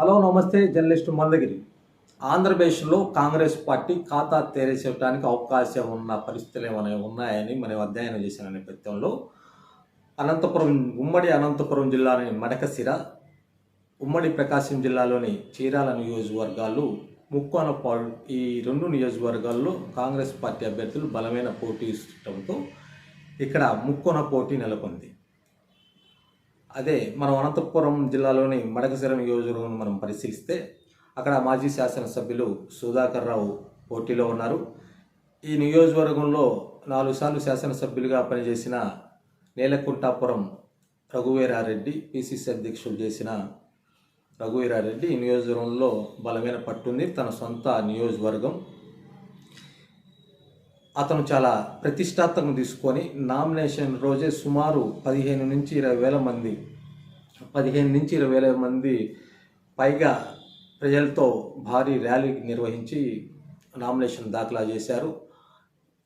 Hello నమస్తే journalist Mandagiri. ఆంధ్రప్రదేశ్లో Congress party ఖాతా తెరచేయడానికి అవకాశం ఉన్న పరిస్థితులు ఏమైనా ఉన్నాయని మనం అధ్యయనం చేసిన నేపథ్యంలో అనంతపురం ఉమ్మడి అనంతపురం జిల్లాలోని మడకసిర ఉమ్మడి ప్రకాశం జిల్లాలోని చీరాల నియోజకవర్గాలు ముక్కోనపాడు ఈ రెండు నియోజకవర్గాల్లో కాంగ్రెస్ పార్టీ అభ్యర్థులు బలమైన పోటీ ఇస్తుండటంతో ఇక్కడ ముక్కోన పోటీ నెలకొంది. అదే మనం అనంతపురం జిల్లాలోని మడకశిర నియోజకవర్గం మనం పరిశీలిస్తే అక్కడ మాజీ శాసనసభ్యులు సుధాకర్ రావు పోటీలో ఉన్నారు. ఈ నియోజకవర్గంలో నాలుగు సార్లు శాసనసభ్యులుగా పనిచేసిన నేలకుంటాపురం రఘువీరారెడ్డి పిసిసి అధ్యక్షులు చేసిన రఘువీరారెడ్డి ఈ నియోజకవర్గంలో బలమైన పట్టుంది తన సొంత నియోజకవర్గం. అతను చాలా ప్రతిష్టాత్మకం తీసుకొని నామినేషన్ రోజే సుమారు పదిహేను నుంచి ఇరవై వేల మంది పదిహేను నుంచి ఇరవై వేల మంది పైగా ప్రజలతో భారీ ర్యాలీ నిర్వహించి నామినేషన్ దాఖలా చేశారు.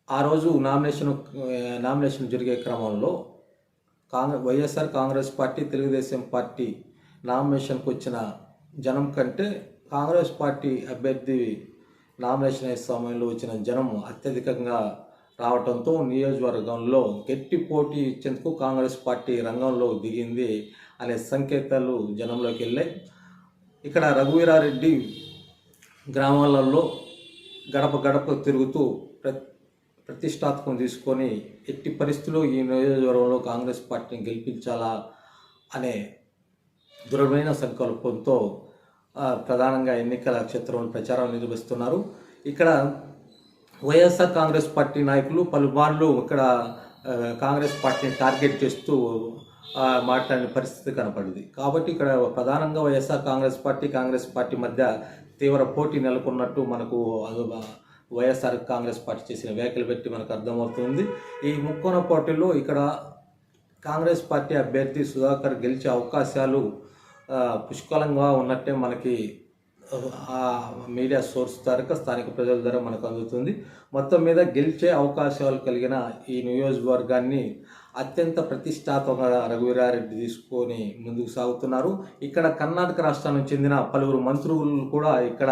ఆ రోజు నామినేషన్ నామినేషన్ జరిగే క్రమంలో Congress YSR Congress party Telugu Desam party నామినేషన్కి వచ్చిన జనం కంటే కాంగ్రెస్ పార్టీ అభ్యర్థి నామినేషన్ అయ్యే సమయంలో వచ్చిన జనం అత్యధికంగా రావడంతో నియోజకవర్గంలో గట్టి పోటీ ఇచ్చేందుకు కాంగ్రెస్ పార్టీ రంగంలో దిగింది అనే సంకేతాలు జనంలోకి వెళ్ళాయి. ఇక్కడ రఘువీరారెడ్డి గ్రామాలలో గడప గడప తిరుగుతూ ప్ర ప్రతిష్టాత్మకం తీసుకొని ఎట్టి పరిస్థితుల్లో ఈ నియోజకవర్గంలో కాంగ్రెస్ పార్టీని గెలిపించాలా అనే దృఢమైన సంకల్పంతో ప్రధానంగా ఎన్నికల క్షేత్రంలో ప్రచారం నిర్వహిస్తున్నారు. ఇక్కడ వైఎస్ఆర్ కాంగ్రెస్ పార్టీ నాయకులు పలుమార్లు ఇక్కడ కాంగ్రెస్ పార్టీని టార్గెట్ చేస్తూ మాట్లాడిన పరిస్థితి కనపడింది. కాబట్టి ఇక్కడ ప్రధానంగా వైఎస్ఆర్ కాంగ్రెస్ పార్టీ కాంగ్రెస్ పార్టీ మధ్య తీవ్ర పోటీ నెలకొన్నట్టు మనకు వైఎస్ఆర్ కాంగ్రెస్ పార్టీ చేసిన వ్యాఖ్యలు పెట్టి మనకు అర్థమవుతుంది. ఈ ముక్కోన పోటీలో ఇక్కడ కాంగ్రెస్ పార్టీ అభ్యర్థి సుధాకర్ గెలిచే అవకాశాలు పుష్కలంగా ఉన్నట్టే మనకి మీడియా సోర్స్ ద్వారా స్థానిక ప్రజల ద్వారా మనకు అందుతుంది. మొత్తం మీద గెలిచే అవకాశాలు కలిగిన ఈ నియోజకవర్గాన్ని అత్యంత ప్రతిష్టాత్మక రఘువీరారెడ్డి తీసుకొని ముందుకు సాగుతున్నారు. ఇక్కడ కర్ణాటక రాష్ట్రానికి చెందిన పలువురు మంత్రులు కూడా ఇక్కడ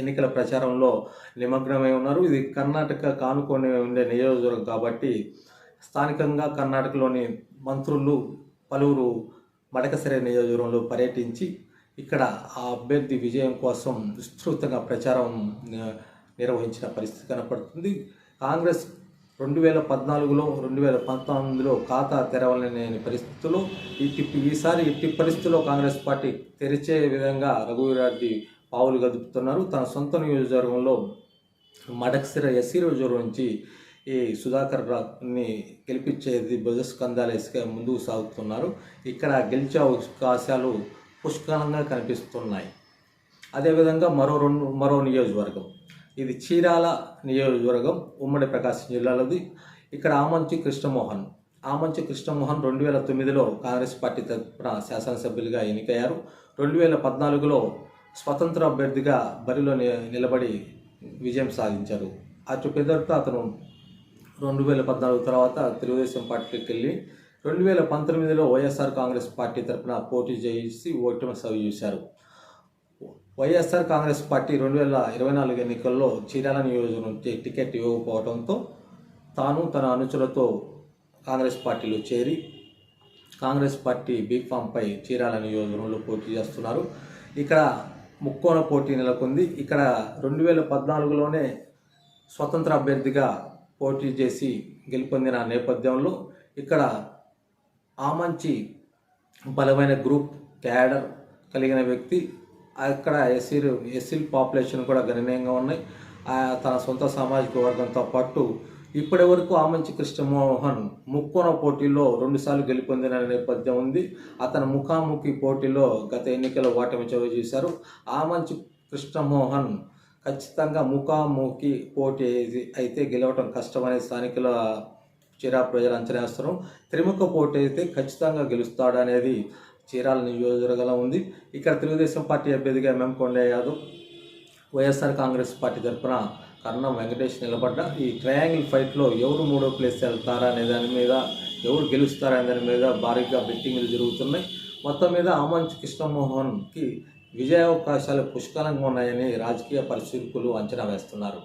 ఎన్నికల ప్రచారంలో నిమగ్నమై ఉన్నారు. ఇది కర్ణాటక కానుకొని ఉండే నియోజకవర్గం కాబట్టి స్థానికంగా కర్ణాటకలోని మంత్రులు పలువురు మడకసరే నియోజకవర్గంలో పర్యటించి ఇక్కడ ఆ అభ్యర్థి విజయం కోసం విస్తృతంగా ప్రచారం నిర్వహించిన పరిస్థితి కనపడుతుంది. కాంగ్రెస్ రెండు వేల పద్నాలుగులో రెండు వేల పంతొమ్మిదిలో ఖాతా తెరవలేని పరిస్థితులు ఇట్టి ఈసారి ఇట్టి పరిస్థితుల్లో కాంగ్రెస్ పార్టీ తెరిచే విధంగా రఘువీరెడ్డి పావులు గదుపుతున్నారు. తన సొంత నియోజకవర్గంలో మడక్సిర ఎస్సీ రోజు నుంచి ఈ సుధాకర్ రావుని గెలిపించేది భుజస్కంధాలేసుగా ముందుకు సాగుతున్నారు. ఇక్కడ గెలిచే అవకాశాలు పుష్కలంగా కనిపిస్తున్నాయి. అదేవిధంగా మరో రెండు మరో నియోజకవర్గం. ఇది చీరాల నియోజకవర్గం ఉమ్మడి ప్రకాశం జిల్లాలోది. ఇక్కడ ఆమంచి కృష్ణమోహన్. ఆమంచి కృష్ణమోహన్ రెండు వేల తొమ్మిదిలో కాంగ్రెస్ పార్టీ తరఫున శాసనసభ్యులుగా ఎన్నికయ్యారు. రెండు వేల పద్నాలుగులో స్వతంత్ర అభ్యర్థిగా బరిలో ని- నిలబడి విజయం సాధించారు. అటు పెద్దతో అతను రెండు వేల పద్నాలుగు తర్వాత తెలుగుదేశం పార్టీకి వెళ్ళి రెండు వేల పంతొమ్మిదిలో వైఎస్ఆర్ కాంగ్రెస్ పార్టీ తరఫున పోటీ చేసి ఓటమి సవి చూశారు. వైఎస్ఆర్ కాంగ్రెస్ పార్టీ రెండు వేల ఇరవై నాలుగు ఎన్నికల్లో చీరాల నియోజకవర్గం నుంచి టికెట్ ఇవ్వకపోవడంతో తాను తన అనుచరులతో కాంగ్రెస్ పార్టీలో చేరి కాంగ్రెస్ పార్టీ బీఫామ్పై చీరాల నియోజకవర్గంలో పోటీ చేస్తున్నారు. ఇక్కడ ముక్కోన పోటీ నెలకొంది. ఇక్కడ రెండు వేల పద్నాలుగులోనే స్వతంత్ర అభ్యర్థిగా పోటీ చేసి గెలుపొందిన నేపథ్యంలో ఇక్కడ ఆ మంచి బలమైన గ్రూప్ క్యాడర్ కలిగిన వ్యక్తి అక్కడ ఎస్సీలు ఎస్సీ పాపులేషన్ కూడా గణనీయంగా ఉన్నాయి. తన సొంత సామాజిక వర్గంతో పాటు ఇప్పటి వరకు ఆమంచి కృష్ణమోహన్ ముక్కోన పోటీలో రెండుసార్లు గెలుపొందిన నేపథ్యం ఉంది. అతను ముఖాముఖి పోటీలో గత ఎన్నికల్లో ఓటమి చవి చేశారు. ఆమంచి కృష్ణమోహన్ ఖచ్చితంగా ముఖాముఖి పోటీ అయితే- గెలవటం కష్టమనే స్థానికుల చిరా ప్రజలు అంచనా వేస్తారు త్రిముఖ పోటీ అయితే ఖచ్చితంగా గెలుస్తాడనేది చీరాల నియోజకవర్గంలో ఉంది. ఇక్కడ తెలుగుదేశం పార్టీ అభ్యర్థిగా ఎంఎం కొండయ్య యాదవ్ వైఎస్ఆర్ కాంగ్రెస్ పార్టీ తరఫున కర్ణం వెంకటేష్ నిలబడ్డ. ఈ ట్రయాంగిల్ ఫైట్లో ఎవరు మూడో ప్లేస్ వెళ్తారా అనే దాని మీద ఎవరు గెలుస్తారా అనే దాని మీద భారీగా బెట్టింగ్లు జరుగుతున్నాయి. మొత్తం మీద ఆమంచ్ కృష్ణమోహన్కి విజయావకాశాలు పుష్కలంగా ఉన్నాయని రాజకీయ పరిశీలకులు అంచనా వేస్తున్నారు.